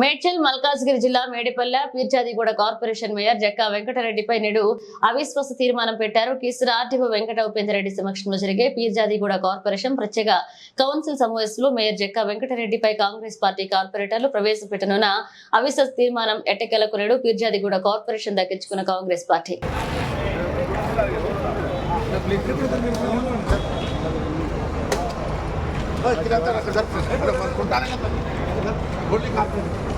మేడ్చల్ మల్కాజ్గిరి జిల్లా Medipalle Peerzadiguda corporation mayor Jakka వెంకటరెడ్డిపై నేడు అవిశ్వాస తీర్మానం పెట్టారు. కీసర ఆర్టీఓ వెంకట ఉపేంద్రరెడ్డి సమక్షంలో జరిగే పీర్జాదిగూడ కార్పొరేషన్ ప్రత్యేక కౌన్సిల్ సమావేశంలో మేయర్ జక్కా వెంకటరెడ్డిపై కాంగ్రెస్ పార్టీ కార్పొరేటర్లు ప్రవేశపెట్టనున్న అవిశ్వాస తీర్మానం ఎట్టకెలకు నేడు పీర్జాదిగూడ కార్పొరేషన్ దక్కించుకున్న కాంగ్రెస్ పార్టీ. బాబు నువ్వు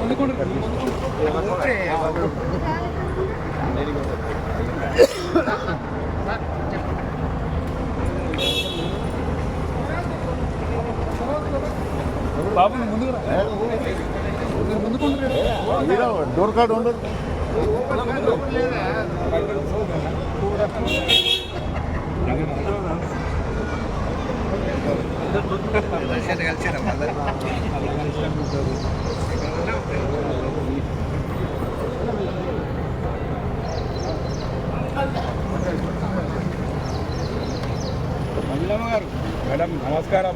ముందుకు రా. నువ్వు ముందుకు రా. డోర్ కార్డు ఉండదు మహిళమ్మ గారు మేడం నమస్కారం.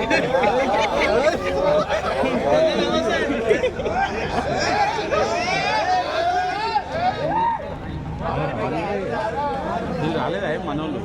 झालेलं आहे मनवलं.